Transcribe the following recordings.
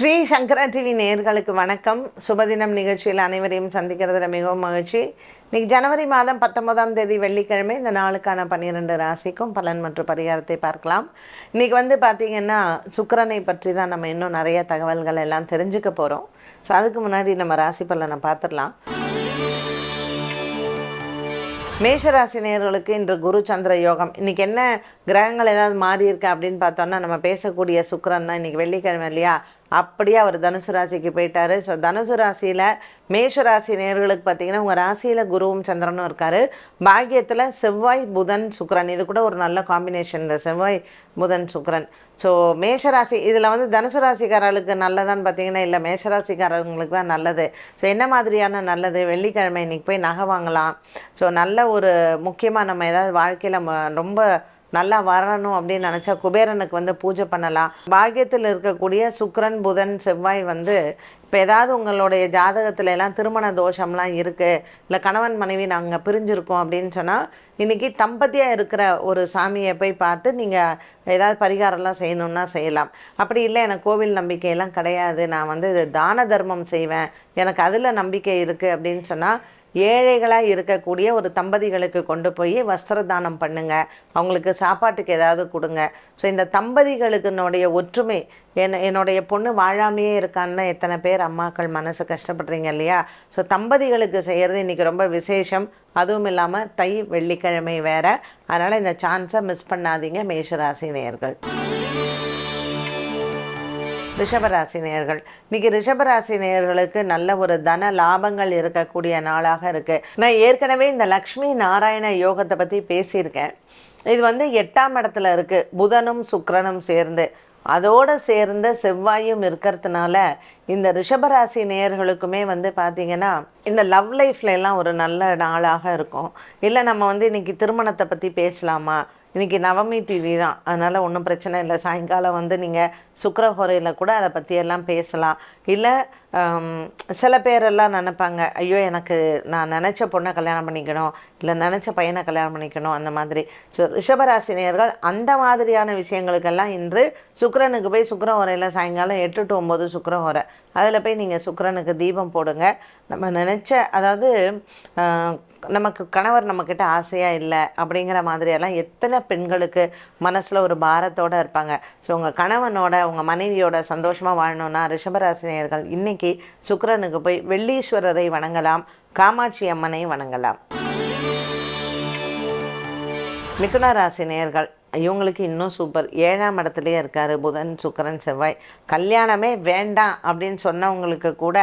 ஸ்ரீ சங்கரா TV நேர்களுக்கு வணக்கம். சுபதினம் நிகழ்ச்சியில் அனைவரையும் சந்திக்கிறதுல மிகவும் மகிழ்ச்சி. இன்னைக்கு ஜனவரி மாதம் பத்தொன்பதாம் தேதி வெள்ளிக்கிழமை இந்த நாளுக்கான பன்னிரெண்டு ராசிக்கும் பலன் மற்றும் பரிகாரத்தை பார்க்கலாம். இன்னைக்கு வந்து பார்த்திங்கன்னா சுக்கரனை பற்றி தான் நம்ம இன்னும் நிறைய தகவல்கள் எல்லாம் தெரிஞ்சுக்க போகிறோம் ஸோ அதுக்கு முன்னாடி நம்ம ராசி பலனை பார்த்துடலாம். மேஷராசி நேயர்களுக்கு இன்று குரு சந்திர யோகம். இன்னைக்கு என்ன கிரகங்கள் ஏதாவது மாறி இருக்கு அப்படின்னு பார்த்தோம்னா நம்ம பேசக்கூடிய சுக்கரன் தான் இன்னைக்கு வெள்ளிக்கிழமை இல்லையா? அப்படியே அவர் தனுசு ராசிக்கு போயிட்டாரு. ஸோ தனுசு ராசியில் மேஷ ராசி நேயர்களுக்கு பார்த்தீங்கன்னா உங்கள் ராசியில் குருவும் சந்திரனும் இருக்கார். பாக்கியத்தில் செவ்வாய் புதன் சுக்கரன். இது கூட ஒரு நல்ல காம்பினேஷன் இந்த செவ்வாய் புதன் சுக்கரன். ஸோ மேஷராசி இதில் வந்து தனுசு ராசிக்காரர்களுக்கு நல்லதான்னு பார்த்தீங்கன்னா இல்லை மேஷராசிக்காரங்களுக்கு தான் நல்லது. ஸோ என்ன மாதிரியான நல்லது? வெள்ளிக்கிழமை இன்னைக்கு போய் நகை வாங்கலாம். ஸோ நல்ல ஒரு முக்கியமாக நம்ம ஏதாவது வாழ்க்கையில் ரொம்ப நல்லா வரணும் அப்படின்னு நினச்சா குபேரனுக்கு வந்து பூஜை பண்ணலாம். பாக்கியத்தில் இருக்கக்கூடிய சுக்ரன் புதன் செவ்வாய் வந்து இப்போ ஏதாவது உங்களுடைய ஜாதகத்துல எல்லாம் திருமண தோஷம்லாம் இருக்குது இல்லை கணவன் மனைவி நாங்கள் பிரிஞ்சிருக்கோம் அப்படின்னு சொன்னால் இன்றைக்கி தம்பதியாக இருக்கிற ஒரு சாமியை போய் பார்த்து நீங்கள் ஏதாவது பரிகாரம்லாம் செய்யணுன்னா செய்யலாம். அப்படி இல்லை எனக்கு கோவில் நம்பிக்கையெல்லாம் கிடையாது. நான் வந்து தான தர்மம் செய்வேன். எனக்கு அதில் நம்பிக்கை இருக்குது அப்படின்னு சொன்னால் ஏழைகளாக இருக்கக்கூடிய ஒரு தம்பதிகளுக்கு கொண்டு போய் வஸ்திர தானம் பண்ணுங்க. அவங்களுக்கு சாப்பாட்டுக்கு ஏதாவது கொடுங்க. ஸோ இந்த தம்பதிகளுக்குனுடைய ஒற்றுமை என் என்னுடைய பொண்ணு வாழாமையே இருக்கான்னு எத்தனை பேர் அம்மாக்கள் மனசு கஷ்டப்படுறீங்க இல்லையா? ஸோ தம்பதிகளுக்கு செய்கிறது இன்றைக்கி ரொம்ப விசேஷம். அதுவும் இல்லாமல் தை வெள்ளிக்கிழமை வேறு. அதனால் இந்த சான்ஸை மிஸ் பண்ணாதீங்க மேஷராசி நேயர்கள். ரிஷபராசி நேயர்கள் இன்னைக்கு ரிஷபராசி நேயர்களுக்கு நல்ல ஒரு தன லாபங்கள் இருக்கக்கூடிய நாளாக இருக்கு. நான் ஏற்கனவே இந்த லக்ஷ்மி நாராயண யோகத்தை பற்றி பேசியிருக்கேன். இது வந்து எட்டாம் இடத்துல இருக்கு. புதனும் சுக்கரனும் சேர்ந்து. அதோடு சேர்ந்த செவ்வாயும் இருக்கிறதுனால இந்த ரிஷபராசி நேயர்களுக்குமே வந்து பார்த்தீங்கன்னா இந்த லவ் லைஃப்ல எல்லாம் ஒரு நல்ல நாளாக இருக்கும். இல்லை நம்ம வந்து இன்னைக்கு திருமணத்தை பற்றி பேசலாமா? இன்றைக்கி நவமி திதி தான். அதனால் ஒன்றும் பிரச்சனை இல்லை. சாயங்காலம் வந்து நீங்கள் சுக்கரஹோரையில் கூட அதை பற்றியெல்லாம் பேசலாம். இல்லை சில பேரெல்லாம் நினைப்பாங்க ஐயோ எனக்கு நான் நினச்ச பொண்ணை கல்யாணம் பண்ணிக்கணும் இல்லை நினச்ச பையனை கல்யாணம் பண்ணிக்கணும் அந்த மாதிரி. ஸோ ரிஷபராசினியர்கள் அந்த மாதிரியான விஷயங்களுக்கெல்லாம் இன்று சுக்கரனுக்கு போய் சுக்கரஹோரையில் சாயங்காலம் எட்டு டு ஒம்பது சுக்கரஹோரை. அதில் போய் நீங்கள் சுக்கரனுக்கு தீபம் போடுங்க. நம்ம நினச்ச அதாவது நமக்கு கணவர் நம்மக்கிட்ட ஆசையாக இல்லை அப்படிங்கிற மாதிரியெல்லாம் எத்தனை பெண்களுக்கு மனசில் ஒரு பாரத்தோடு இருப்பாங்க. ஸோ உங்கள் கணவனோட உங்கள் மனைவியோட சந்தோஷமாக வாழணும்னா ரிஷபராசினியர்கள் இன்னைக்கு சுக்கரனுக்கு போய் வெள்ளீஸ்வரரை வணங்கலாம் காமாட்சி அம்மனை வணங்கலாம். மிதுன ராசி நேர்கள் இவங்களுக்கு இன்னும் சூப்பர். ஏழாம் இடத்துலையே இருக்கார் புதன் சுக்கரன் செவ்வாய். கல்யாணமே வேண்டாம் அப்படின்னு சொன்னவங்களுக்கு கூட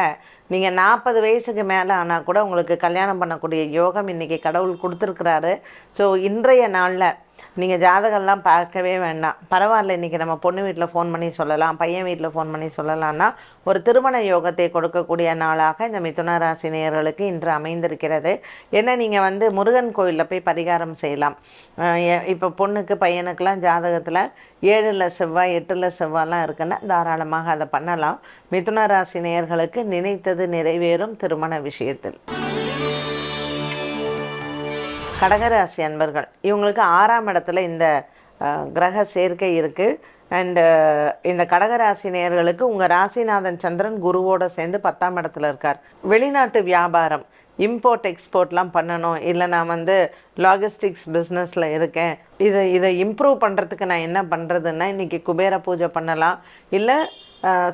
நீங்கள் நாற்பது வயசுக்கு மேலே ஆனால் கூட உங்களுக்கு கல்யாணம் பண்ணக்கூடிய யோகம் இன்றைக்கி கடவுள் கொடுத்துருக்குறாரு. ஸோ இன்றைய நாளில் நீங்கள் ஜாதகம்லாம் பார்க்கவே வேண்டாம். பரவாயில்ல இன்றைக்கி நம்ம பொண்ணு வீட்டில் ஃபோன் பண்ணி சொல்லலாம் பையன் வீட்டில் ஃபோன் பண்ணி சொல்லலாம்னா ஒரு திருமண யோகத்தை கொடுக்கக்கூடிய நாளாக இந்த மிதுன ராசி நேயர்களுக்கு இன்று அமைந்திருக்கிறது. ஏன்னா நீங்கள் வந்து முருகன் கோயிலில் போய் பரிகாரம் செய்யலாம். இப்போ பொண்ணுக்கு பையனுக்கெல்லாம் ஜாதகத்தில் ஏழில் செவ்வாய் எட்டில் செவ்வாய்லாம் இருக்குன்னா தாராளமாக அதை பண்ணலாம். மிதுன ராசி நேயர்களுக்கு நினைத்தது நிறைவேறும் திருமண விஷயத்தில். கடகராசி அன்பர்கள் இவங்களுக்கு ஆறாம் இடத்துல இந்த கிரக சேர்க்கை இருக்குது அண்டு இந்த கடகராசி நேர்களுக்கு உங்கள் ராசிநாதன் சந்திரன் குருவோட சேர்ந்து பத்தாம் இடத்துல இருக்கார். வெளிநாட்டு வியாபாரம் இம்போர்ட் எக்ஸ்போர்ட்லாம் பண்ணணும். இல்லை நான் வந்து லாஜிஸ்டிக்ஸ் பிஸ்னஸில் இருக்கேன். இதை இதை இம்ப்ரூவ் பண்ணுறதுக்கு நான் என்ன பண்ணுறதுன்னா இன்றைக்கி குபேர பூஜை பண்ணலாம். இல்லை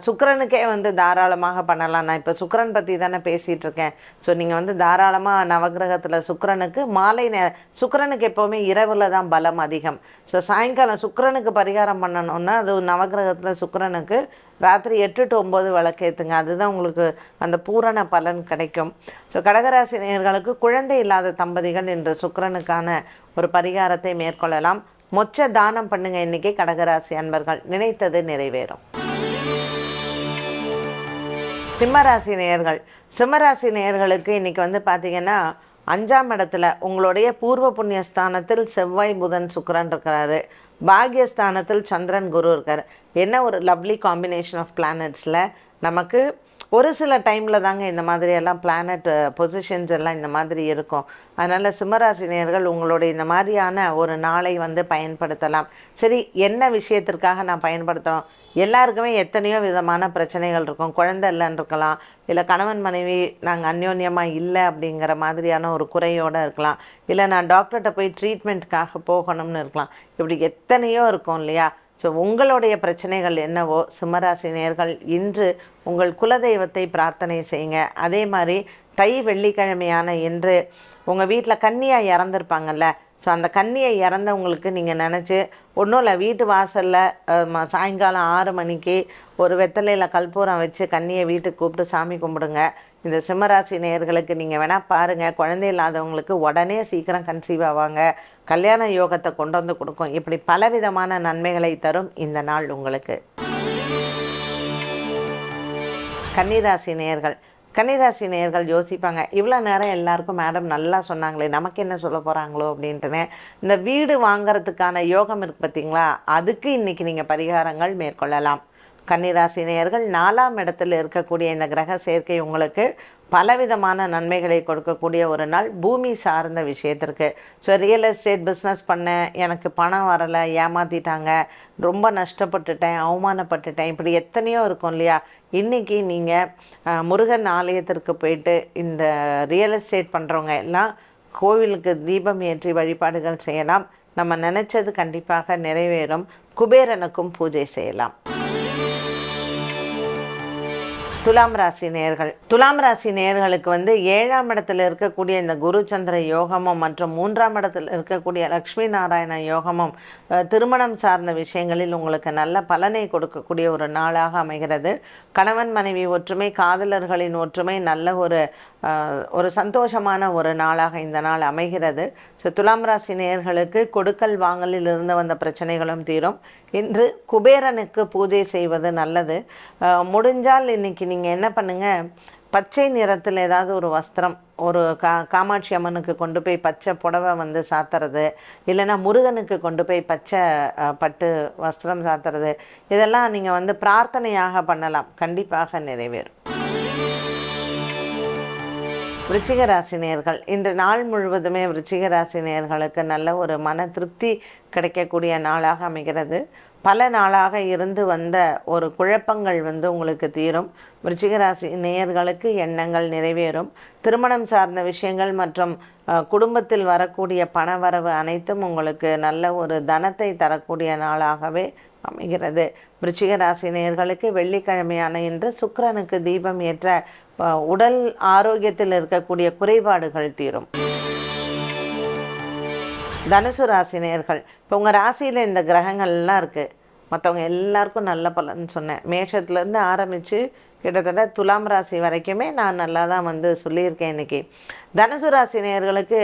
சுக்கரனுக்கே வந்து தாராளமாக பண்ணலாம். நான் இப்போ சுக்கரன் பற்றி தானே பேசிகிட்டு இருக்கேன். ஸோ நீங்கள் வந்து தாராளமாக நவகிரகத்தில் சுக்கரனுக்கு மாலை நே சுக்கரனுக்கு எப்போவுமே இரவில் தான் பலம் அதிகம். ஸோ சாயங்காலம் சுக்கரனுக்கு பரிகாரம் பண்ணணும்னா அது நவகிரகத்தில் சுக்கரனுக்கு ராத்திரி எட்டு டு ஒம்பது விளக்கேற்றுங்க அதுதான் உங்களுக்கு அந்த பூரண பலன் கிடைக்கும். ஸோ கடகராசி நேர்களுக்கு குழந்தை இல்லாத தம்பதிகள் இன்று சுக்கரனுக்கான ஒரு பரிகாரத்தை மேற்கொள்ளலாம். மொச்ச தானம் பண்ணுங்கள் இன்றைக்கி கடகராசி அன்பர்கள் நினைத்தது நிறைவேறும். சிம்மராசி நேயர்கள். சிம்மராசி நேயர்களுக்கு இன்னைக்கு வந்து பார்த்தீங்கன்னா அஞ்சாம் இடத்துல உங்களுடைய பூர்வ புண்ணிய ஸ்தானத்தில் செவ்வாய் புதன் சுக்கரன் இருக்கிறாரு. பாக்யஸ்தானத்தில் சந்திரன் குரு இருக்கார். என்ன ஒரு லவ்லி காம்பினேஷன் ஆஃப் பிளானட்ஸில் நமக்கு ஒரு சில டைமில் தாங்க இந்த மாதிரி எல்லாம் பிளானட் பொசிஷன்ஸ் எல்லாம் இந்த மாதிரி இருக்கும். அதனால் சிம்மராசினியர்கள் உங்களுடைய இந்த மாதிரியான ஒரு நாளை வந்து பயன்படுத்தலாம். சரி என்ன விஷயத்திற்காக நான் பயன்படுத்தணும் எல்லாருக்குமே எத்தனையோ விதமான பிரச்சனைகள் இருக்கும். குழந்தை இல்லைன்னு இருக்கலாம் இல்லை கணவன் மனைவி நாங்கள் அந்யோன்யமாக இல்லை அப்படிங்கிற மாதிரியான ஒரு குறையோடு இருக்கலாம். இல்லை நான் டாக்டர்கிட்ட போய் ட்ரீட்மெண்ட்டுக்காக போகணும்னு இருக்கலாம். இப்படி எத்தனையோ இருக்கும் இல்லையா? ஸோ உங்களுடைய பிரச்சனைகள் என்னவோ சிம்மராசி நேர்கள் இன்று உங்கள் குலதெய்வத்தை பிரார்த்தனை செய்யுங்க. அதே மாதிரி தை வெள்ளிக்கிழமையான இன்று உங்கள் வீட்டில் கன்னியாக இறந்துருப்பாங்கல்ல ஸோ அந்த கன்னியை இறந்தவங்களுக்கு நீங்கள் நினச்சி ஒன்றும் இல்லை வீட்டு வாசலில் சாயங்காலம் ஆறு மணிக்கு ஒரு வெத்தலையில் கற்பூரம் வச்சு கன்னியை வீட்டுக்கு கூப்பிட்டு சாமி கும்பிடுங்க. இந்த சிம்மராசி நேயர்களுக்கு நீங்கள் வேணால் பாருங்கள் குழந்தை இல்லாதவங்களுக்கு உடனே சீக்கிரம் கன்சீவ் ஆவாங்க. கல்யாண யோகத்தை கொண்டு வந்து கொடுக்கும். இப்படி பலவிதமான நன்மைகளை தரும் இந்த நாள் உங்களுக்கு. கன்னிராசி நேயர்கள் கன்னிராசி நேர்கள் யோசிப்பாங்க இவ்வளோ நேரம் எல்லாருக்கும் மேடம் நல்லா சொன்னாங்களே நமக்கு என்ன சொல்ல போகிறாங்களோ அப்படின்ட்டுன்னு. இந்த வீடு வாங்கிறதுக்கான யோகம் இருக்கு பார்த்தீங்களா அதுக்கு இன்றைக்கி நீங்கள் பரிகாரங்கள் மேற்கொள்ளலாம். கன்னிராசி நேர்கள் நாலாம் இடத்துல இருக்கக்கூடிய இந்த கிரக சேர்க்கை உங்களுக்கு பலவிதமான நன்மைகளை கொடுக்கக்கூடிய ஒரு நாள் பூமி சார்ந்த விஷயத்திற்கு. ஸோ ரியல் எஸ்டேட் பிஸ்னஸ் பண்ணேன் எனக்கு பணம் வரலை ஏமாற்றிட்டாங்க ரொம்ப நஷ்டப்பட்டுட்டேன் அவமானப்பட்டுட்டேன் இப்படி எத்தனையோ இருக்கும் இல்லையா? இன்றைக்கி நீங்கள் முருகன் ஆலயத்திற்கு போயிட்டு இந்த ரியல் எஸ்டேட் பண்ணுறவங்க எல்லாம் கோவிலுக்கு தீபம் ஏற்றி வழிபாடுகள் செய்யலாம். நம்ம நினச்சது கண்டிப்பாக நிறைவேறும். குபேரனுக்கும் பூஜை செய்யலாம். துலாம் ராசி நேர்கள். துலாம் ராசி நேர்களுக்கு வந்து ஏழாம் இடத்துல இருக்கக்கூடிய இந்த குரு சந்திர யோகமும் மற்றும் மூன்றாம் இடத்துல இருக்கக்கூடிய லக்ஷ்மி நாராயண யோகமும் திருமணம் சார்ந்த விஷயங்களில் உங்களுக்கு நல்ல பலனை கொடுக்கக்கூடிய ஒரு நாளாக அமைகிறது. கணவன் மனைவி ஒற்றுமை காதலர்களின் ஒற்றுமை நல்ல ஒரு ஒரு சந்தோஷமான ஒரு நாளாக இந்த நாள் அமைகிறது. ஸோ துலாம் ராசி நேயர்களுக்கு கொடுக்கல் வாங்கலில் இருந்து வந்த பிரச்சனைகளும் தீரும். இன்று குபேரனுக்கு பூஜை செய்வது நல்லது. முடிஞ்சால் இன்னைக்கு நீங்கள் என்ன பண்ணுங்கள் பச்சை நிறத்தில் ஏதாவது ஒரு வஸ்திரம் ஒரு கா காமாட்சி அம்மனுக்கு கொண்டு போய் பச்சை புடவை வந்து சாத்துறது இல்லைன்னா முருகனுக்கு கொண்டு போய் பச்சை பட்டு வஸ்திரம் சாத்துறது இதெல்லாம் நீங்கள் வந்து பிரார்த்தனையாக பண்ணலாம். கண்டிப்பாக நிறைவேறும். விருச்சிக ராசி இன்று நாள் முழுவதுமே விருச்சிக ராசி நல்ல ஒரு மன திருப்தி கிடைக்கக்கூடிய நாளாக அமைகிறது. பல நாளாக இருந்து வந்த ஒரு குழப்பங்கள் வந்து உங்களுக்கு தீரும். விருச்சிகராசி நேயர்களுக்கு எண்ணங்கள் நிறைவேறும். திருமணம் சார்ந்த விஷயங்கள் மற்றும் குடும்பத்தில் வரக்கூடிய பணவரவு அனைத்தும் உங்களுக்கு நல்ல ஒரு தனத்தை தரக்கூடிய நாளாகவே அமைகிறது. விருச்சிகராசி நேயர்களுக்கு வெள்ளிக்கிழமையான இன்று சுக்கிரனுக்கு தீபம் ஏற்ற உடல் ஆரோக்கியத்தில் இருக்கக்கூடிய குறைபாடுகள் தீரும். தனுசு ராசி நேர்கள். இப்போ உங்கள் ராசியில் இந்த கிரகங்கள்லாம் இருக்குது மற்றவங்க எல்லாருக்கும் நல்ல பலன் சொன்னேன். மேஷத்துலேருந்து ஆரம்பித்து கிட்டத்தட்ட துலாம் ராசி வரைக்குமே நான் நல்லா தான் வந்து சொல்லியிருக்கேன் இன்னைக்கு. தனுசு ராசி நேர்களுக்கு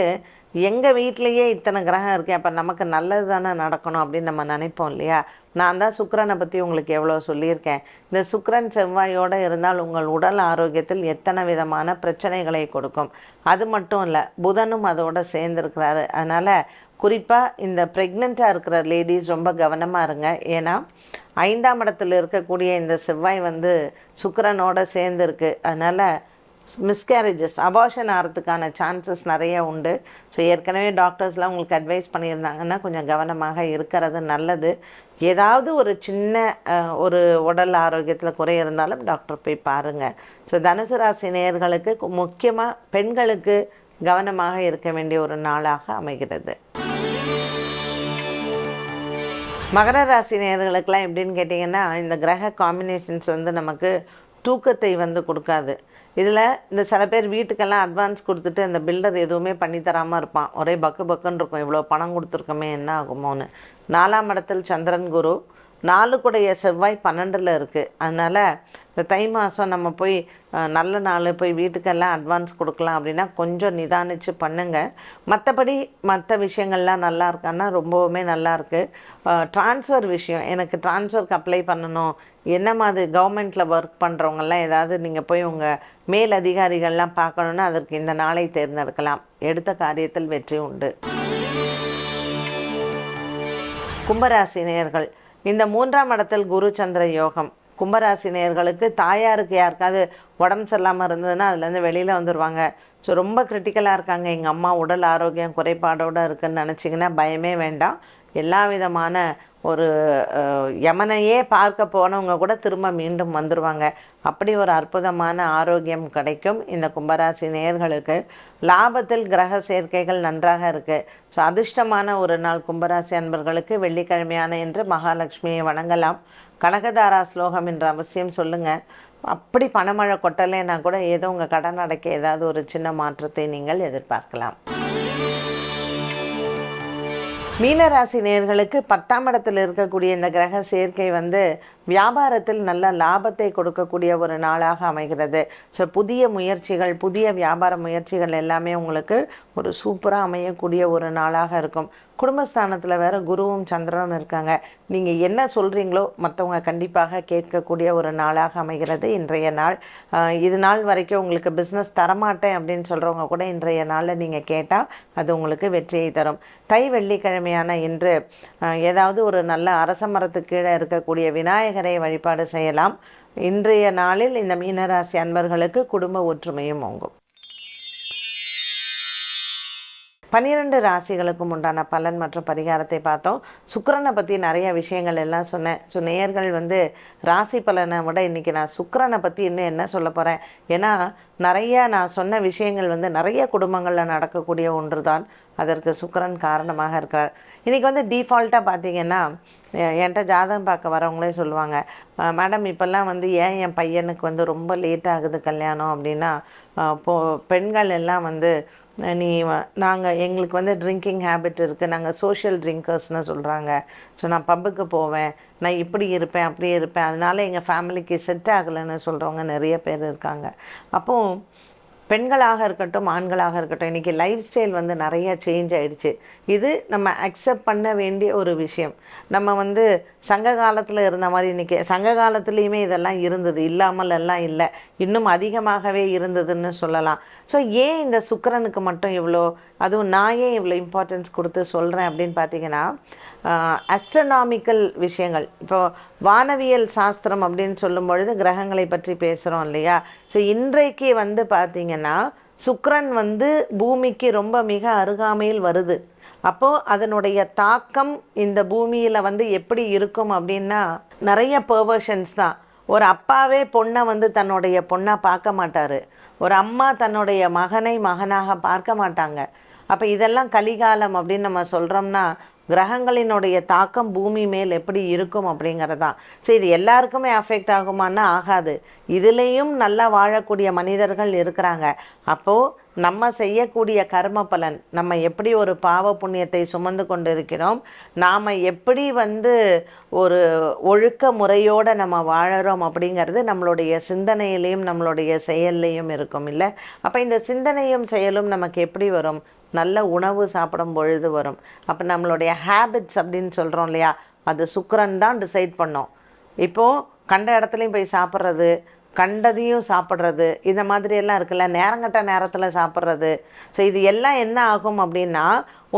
எங்கள் வீட்டிலையே இத்தனை கிரகம் இருக்கே அப்போ நமக்கு நல்லது தானே நடக்கணும் அப்படின்னு நம்ம நினைப்போம் இல்லையா? நான் தான் சுக்கரனை பற்றி உங்களுக்கு எவ்வளோ சொல்லியிருக்கேன். இந்த சுக்கரன் செவ்வாயோடு இருந்தால் உங்கள் உடல் ஆரோக்கியத்தில் எத்தனை விதமான பிரச்சனைகளை கொடுக்கும்? அது மட்டும் இல்லை புதனும் அதோடு சேர்ந்துருக்கிறாரு. அதனால் குறிப்பாக இந்த ப்ரெக்னெண்ட்டாக இருக்கிற லேடிஸ் ரொம்ப கவனமாக இருங்க. ஏன்னா ஐந்தாம் இடத்துல இருக்கக்கூடிய இந்த செவ்வாய் வந்து சுக்கரனோட சேர்ந்துருக்கு. அதனால் மிஸ்கேரேஜஸ் அபார்ஷன் ஆகிறதுக்கான சான்சஸ் நிறைய உண்டு. ஸோ ஏற்கனவே டாக்டர்ஸ்லாம் உங்களுக்கு அட்வைஸ் பண்ணியிருந்தாங்கன்னா கொஞ்சம் கவனமாக இருக்கிறது நல்லது. ஏதாவது ஒரு சின்ன ஒரு உடல் ஆரோக்கியத்தில் குறை இருந்தாலும் டாக்டர் போய் பாருங்கள் ஸோ தனுசு ராசி நேயர்களுக்கு முக்கியமாக பெண்களுக்கு கவனமாக இருக்க வேண்டிய ஒரு நாளாக அமைகிறது. மகர ராசி நேர்களுக்கெல்லாம் எப்படின்னு கேட்டிங்கன்னா இந்த கிரக காம்பினேஷன்ஸ் வந்து நமக்கு தூக்கத்தை வந்து கொடுக்காது. இதில் இந்த சில பேர் வீட்டுக்கெல்லாம் அட்வான்ஸ் கொடுத்துட்டு அந்த பில்டர் எதுவுமே பண்ணி தராமல் இருப்பான். ஒரே பக்கு பக்குன்னு இருக்கும். இவ்வளோ பணம் கொடுத்துருக்கோமே என்ன ஆகுமோன்னு. நாலாம் இடத்தில் சந்திரன் குரு. நாலு செவ்வாய் பன்னெண்டில் இருக்குது அதனால் இந்த தை மாதம் நம்ம போய் நல்ல நாள் போய் வீட்டுக்கெல்லாம் அட்வான்ஸ் கொடுக்கலாம் அப்படின்னா கொஞ்சம் நிதானித்து பண்ணுங்கள் மற்றபடி மற்ற விஷயங்கள்லாம் நல்லா இருக்கான்னா ரொம்பவுமே நல்லா இருக்குது ட்ரான்ஸ்ஃபர் விஷயம். எனக்கு ட்ரான்ஸ்ஃபருக்கு அப்ளை பண்ணணும். என்ன மாதிரி கவர்மெண்ட்டில் ஒர்க் பண்ணுறவங்கெல்லாம் ஏதாவது நீங்கள் போய் உங்கள் மேல் அதிகாரிகள்லாம் பார்க்கணுன்னா அதற்கு இந்த நாளை தேர்ந்தெடுக்கலாம். எடுத்த காரியத்தில் வெற்றி உண்டு. கும்பராசி நேயர்கள் இந்த மூன்றாம் இடத்தில் குரு சந்திர யோகம். கும்பராசினியர்களுக்கு தாயாருக்கு யாருக்காவது உடம்பு சரியில்லாமல் இருந்ததுன்னா அதுலேருந்து வெளியில் வந்துடுவாங்க ஸோ ரொம்ப கிரிட்டிக்கலாக இருக்காங்க. எங்கள் அம்மா உடல் ஆரோக்கியம் குறைபாடோடு இருக்குன்னு நினச்சிங்கன்னா பயமே வேண்டாம். எல்லா விதமான ஒரு யமனையே பார்க்க போனவங்க கூட திரும்ப மீண்டும் வந்துடுவாங்க அப்படி ஒரு அற்புதமான ஆரோக்கியம் கிடைக்கும். இந்த கும்பராசி நேயர்களுக்கு லாபத்தில் கிரக சேர்க்கைகள் நன்றாக இருக்குது ஸோ அதிர்ஷ்டமான ஒரு நாள் கும்பராசி அன்பர்களுக்கு வெள்ளிக்கிழமையான என்று மகாலட்சுமியை வணங்கலாம். கனகதாரா ஸ்லோகம் என்ற அவசியம் சொல்லுங்கள் அப்படி பணமழை கொட்டலைன்னா கூட ஏதோ உங்கள் கடன் அடைக்க ஏதாவது ஒரு சின்ன மாற்றத்தை நீங்கள் எதிர்பார்க்கலாம். மீனராசி நேர்களுக்கு பத்தாம் இடத்தில் இருக்கக்கூடிய இந்த கிரக சேர்க்கை வந்து வியாபாரத்தில் நல்ல லாபத்தை கொடுக்கக்கூடிய ஒரு நாளாக அமைகிறது. ஸோ புதிய முயற்சிகள் புதிய வியாபார முயற்சிகள் எல்லாமே உங்களுக்கு ஒரு சூப்பராக அமையக்கூடிய ஒரு நாளாக இருக்கும். குடும்பஸ்தானத்தில் வேறு குருவும் சந்திரனும் இருக்காங்க. நீங்கள் என்ன சொல்கிறீங்களோ மற்றவங்க கண்டிப்பாக கேட்கக்கூடிய ஒரு நாளாக அமைகிறது இன்றைய நாள். இது நாள் வரைக்கும் உங்களுக்கு பிஸ்னஸ் தரமாட்டேன் அப்படின்னு சொல்கிறவங்க கூட இன்றைய நாளில் நீங்கள் கேட்டால் அது உங்களுக்கு வெற்றியை தரும். தை வெள்ளிக்கிழமையான இன்று ஏதாவது ஒரு நல்ல அரச மரத்துக்கு கீழே இருக்கக்கூடிய விநாயகரை வழிபாடு செய்யலாம். இன்றைய நாளில் இந்த மீனராசி அன்பர்களுக்கு குடும்ப ஒற்றுமையும் ஓங்கும். பன்னிரெண்டு ராசிகளுக்கும் உண்டான பலன் மற்றும் பரிகாரத்தை பார்த்தோம். சுக்கரனை பற்றி நிறைய விஷயங்கள் எல்லாம் சொன்னேன். ஸோ நேயர்கள் வந்து ராசி பலனை விட இன்றைக்கி நான் சுக்கரனை பற்றி இன்னும் என்ன சொல்ல போகிறேன் ஏன்னா நிறைய நான் சொன்ன விஷயங்கள் வந்து நிறைய குடும்பங்களில் நடக்கக்கூடிய ஒன்று தான் அதற்கு சுக்கரன் காரணமாக இருக்கிறார். இன்றைக்கி வந்து டீஃபால்ட்டாக பார்த்தீங்கன்னா என்கிட்ட ஜாதகம் பார்க்க வரவங்களே சொல்லுவாங்க மேடம் இப்போல்லாம் வந்து ஏன் என் பையனுக்கு வந்து ரொம்ப லேட் ஆகுது கல்யாணம்? அப்படின்னா போ பெண்கள் எல்லாம் வந்து நீ நாங்கள் எங்களுக்கு வந்து ட்ரிங்கிங் ஹேபிட் இருக்குது நாங்கள் சோஷியல் ட்ரிங்கர்ஸ்னு சொல்கிறாங்க ஸோ நான் பப்புக்கு போவேன். நான் இப்படி இருப்பேன் அப்படி இருப்பேன். அதனால எங்கள் ஃபேமிலிக்கு செட் ஆகலைன்னு சொல்கிறவங்க நிறைய பேர் இருக்காங்க. அப்போது பெண்களாக இருக்கட்டும் ஆண்களாக இருக்கட்டும் இன்றைக்கி லைஃப் ஸ்டைல் வந்து நிறைய சேஞ்ச் ஆகிடுச்சு இது நம்ம அக்செப்ட் பண்ண வேண்டிய ஒரு விஷயம். நம்ம வந்து சங்க காலத்தில் இருந்த மாதிரி இன்றைக்கி சங்க காலத்துலேயுமே இதெல்லாம் இருந்தது. இல்லாமல் எல்லாம் இல்லை. இன்னும் அதிகமாகவே இருந்ததுன்னு சொல்லலாம். ஸோ ஏன் இந்த சுக்கரனுக்கு மட்டும் இவ்வளோ அதுவும் நான் ஏன் இவ்வளோ இம்பார்ட்டன்ஸ் கொடுத்து சொல்கிறேன் அப்படின்னு பார்த்தீங்கன்னா அஸ்ட்ரனாமிக்கல் விஷயங்கள். இப்போ வானவியல் சாஸ்திரம் அப்படின்னு சொல்லும் பொழுது கிரகங்களை பற்றி பேசுகிறோம் இல்லையா? ஸோ இன்றைக்கு வந்து பார்த்திங்கன்னா சுக்ரன் வந்து பூமிக்கு ரொம்ப மிக அருகாமையில் வருது. அப்போது அதனுடைய தாக்கம் இந்த பூமியில் வந்து எப்படி இருக்கும் அப்படின்னா நிறைய பர்வர்ஷன்ஸ் தான். ஒரு அப்பாவே பொண்ணை வந்து தன்னுடைய பொண்ணை பார்க்க மாட்டார். ஒரு அம்மா தன்னுடைய மகனை மகனாக பார்க்க மாட்டாங்க. அப்போ இதெல்லாம் கலிகாலம் அப்படின்னு நம்ம சொல்கிறோம்னா கிரகங்களினுடைய தாக்கம் பூமி மேல் எப்படி இருக்கும் அப்படிங்கிறதான் ஸோ இது எல்லாருக்குமே அஃபெக்ட் ஆகுமான்னா ஆகாது. இதுலேயும் நல்லா வாழக்கூடிய மனிதர்கள் இருக்கிறாங்க. அப்போது நம்ம செய்யக்கூடிய கர்ம பலன் நம்ம எப்படி ஒரு பாவ புண்ணியத்தை சுமந்து கொண்டு இருக்கிறோம் நாம் எப்படி வந்து ஒரு ஒழுக்க முறையோடு நம்ம வாழறோம் அப்படிங்கிறது நம்மளுடைய சிந்தனையிலையும் நம்மளுடைய செயல்லையும் இருக்கும் இல்லை? அப்போ இந்த சிந்தனையும் செயலும் நமக்கு எப்படி வரும்? நல்ல உணவு சாப்பிடும் பொழுது வரும். அப்போ நம்மளுடைய ஹேபிட்ஸ் அப்படின்னு சொல்கிறோம் இல்லையா? அது சுக்கரன் தான் டிசைட் பண்ணோம். இப்போது கண்ட இடத்துலையும் போய் சாப்பிட்றது கண்டதையும் சாப்பிட்றது இந்த மாதிரியெல்லாம் இருக்குல்ல? நேரங்கட்ட நேரத்தில் சாப்பிட்றது. ஸோ இது எல்லாம் என்ன ஆகும் அப்படின்னா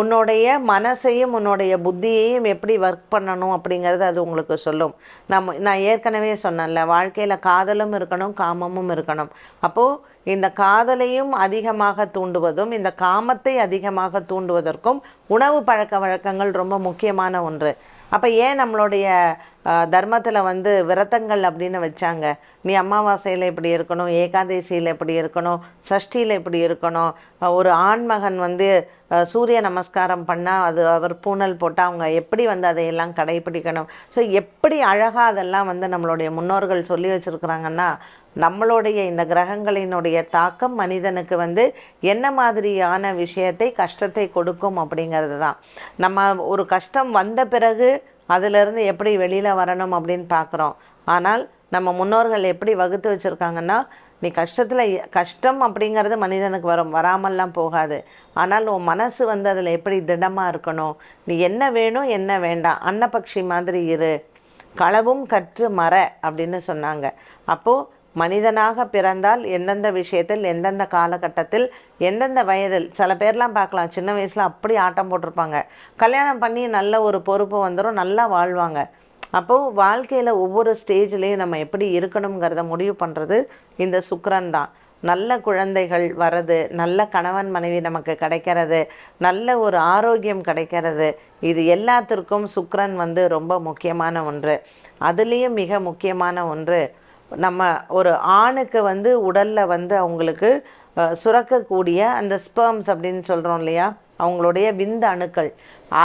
உன்னுடைய மனசையும் உன்னுடைய புத்தியையும் எப்படி ஒர்க் பண்ணணும் அப்படிங்கிறது அது உங்களுக்கு சொல்லும். நம்ம நான் ஏற்கனவே சொன்னேன்ல வாழ்க்கையில் காதலும் இருக்கணும் காமமும் இருக்கணும். அப்போது இந்த காதலையும் அதிகமாக தூண்டுவதும் இந்த காமத்தை அதிகமாக தூண்டுவதற்கும் உணவு பழக்க வழக்கங்கள் ரொம்ப முக்கியமான ஒன்று. அப்போ ஏன் நம்மளுடைய தர்மத்தில் வந்து விரதங்கள் அப்படின்னு வச்சாங்க. நீ அமாவாசையில் இப்படி இருக்கணும் ஏகாதசியில் இப்படி இருக்கணும் சஷ்டியில் இப்படி இருக்கணும். ஒரு ஆண்மகன் வந்து சூரிய நமஸ்காரம் பண்ணால் அது அவர் பூனல் போட்டால் அவங்க எப்படி வந்து அதையெல்லாம் கடைபிடிக்கணும்? ஸோ எப்படி அழகாக அதெல்லாம் வந்து நம்மளுடைய முன்னோர்கள் சொல்லி வச்சுருக்குறாங்கன்னா நம்மளுடைய இந்த கிரகங்களினுடைய தாக்கம் மனிதனுக்கு வந்து என்ன மாதிரியான விஷயத்தை கஷ்டத்தை கொடுக்கும் அப்படிங்கிறது தான். நம்ம ஒரு கஷ்டம் வந்த பிறகு அதிலிருந்து எப்படி வெளியில் வரணும் அப்படின்னு பார்க்குறோம் ஆனால் நம்ம முன்னோர்கள் எப்படி வகுத்து வச்சுருக்காங்கன்னா நீ கஷ்டத்தில் கஷ்டம் அப்படிங்கிறது மனிதனுக்கு வரும் வராமல்லாம் போகாது. ஆனால் உன் மனசு வந்து அதில் எப்படி திடமாக இருக்கணும் நீ என்ன வேணும் என்ன வேண்டாம் அன்னபக்ஷி மாதிரி இரு களவும் கற்று மற அப்படின்னு சொன்னாங்க. அப்போது மனிதனாக பிறந்தால் எந்தெந்த விஷயத்தில் எந்தெந்த காலகட்டத்தில் எந்தெந்த வயதில் சில பேர்லாம் பார்க்கலாம். சின்ன வயசில் அப்படி ஆட்டம் போட்டிருப்பாங்க. கல்யாணம் பண்ணி நல்ல ஒரு பொறுப்பு வந்துடும் நல்லா வாழ்வாங்க. அப்போது வாழ்க்கையில் ஒவ்வொரு ஸ்டேஜ்லேயும் நம்ம எப்படி இருக்கணுங்கிறத முடிவு பண்ணுறது இந்த சுக்கரன் தான். நல்ல குழந்தைகள் வர்றது நல்ல கணவன் மனைவி நமக்கு கிடைக்கிறது நல்ல ஒரு ஆரோக்கியம் கிடைக்கிறது. இது எல்லாத்திற்கும் சுக்கரன் வந்து ரொம்ப முக்கியமான ஒன்று. அதுலேயும் மிக முக்கியமான ஒன்று நம்ம ஒரு ஆணுக்கு வந்து உடலில் வந்து அவங்களுக்கு சுரக்கக்கூடிய அந்த ஸ்பெர்ம்ஸ் அப்படின்னு சொல்கிறோம் இல்லையா? அவங்களுடைய விந்து அணுக்கள்.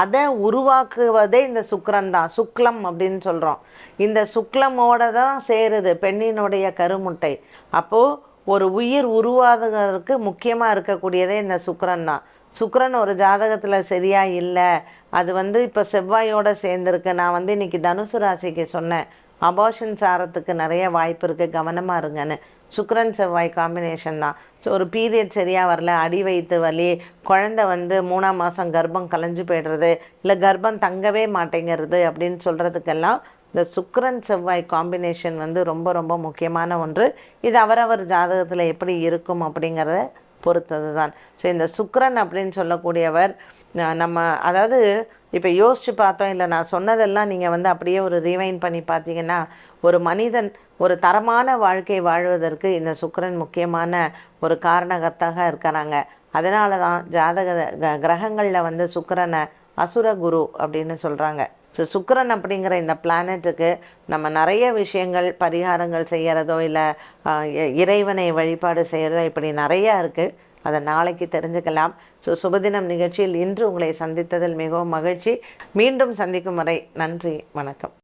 அதை உருவாக்குவதே இந்த சுக்கரன் தான். சுக்லம் அப்படின்னு சொல்கிறோம் இந்த சுக்லமோட தான் சேருது பெண்ணினுடைய கருமுட்டை. அப்போது ஒரு உயிர் உருவாதுறதுக்கு முக்கியமாக இருக்கக்கூடியதே இந்த சுக்கரன் தான். சுக்கரன் ஒரு ஜாதகத்தில் சரியாக இல்லை. அது வந்து இப்போ செவ்வாயோடு சேர்ந்துருக்கு. நான் வந்து இன்றைக்கி தனுசு ராசிக்கு சொன்னேன். அபார்ஷன் சாரத்துக்கு நிறைய வாய்ப்பு இருக்குது கவனமாக இருங்கன்னு. சுக்ரன் செவ்வாய் காம்பினேஷன் தான். ஸோ ஒரு பீரியட் சரியாக வரல. அடி வைத்து வலி. குழந்தை வந்து மூணாம் மாதம் கர்ப்பம் கலைஞ்சு போய்டுறது. இல்லை கர்ப்பம் தங்கவே மாட்டேங்கிறது அப்படின்னு சொல்கிறதுக்கெல்லாம் இந்த சுக்ரன் செவ்வாய் காம்பினேஷன் வந்து ரொம்ப ரொம்ப முக்கியமான ஒன்று. இது அவரவர் ஜாதகத்தில் எப்படி இருக்கும் அப்படிங்கிறத பொறுத்தது தான் ஸோ இந்த சுக்ரன் அப்படின்னு சொல்லக்கூடியவர் நம்ம அதாவது இப்போ யோசித்து பார்த்தோம். இல்லை நான் சொன்னதெல்லாம் நீங்கள் வந்து அப்படியே ஒரு ரீவைன் பண்ணி பார்த்தீங்கன்னா ஒரு மனிதன் ஒரு தரமான வாழ்க்கை வாழ்வதற்கு இந்த சுக்கரன் முக்கியமான ஒரு காரணகத்தாக இருக்கிறாங்க. அதனால தான் ஜாதக கிரகங்களில் வந்து சுக்கரனை அசுர குரு அப்படின்னு சொல்கிறாங்க ஸோ சுக்கரன் அப்படிங்கிற இந்த பிளானட்டுக்கு நம்ம நிறைய விஷயங்கள் பரிகாரங்கள் செய்கிறதோ இல்லை இறைவனை வழிபாடு செய்கிறதோ இப்படி நிறையா இருக்குது அதை நாளைக்கு தெரிஞ்சுக்கலாம். ஸோ சுபதினம் நிகழ்ச்சியில் இன்று உங்களை சந்தித்ததில் மிகவும் மகிழ்ச்சி. மீண்டும் சந்திக்கும் வரை நன்றி வணக்கம்.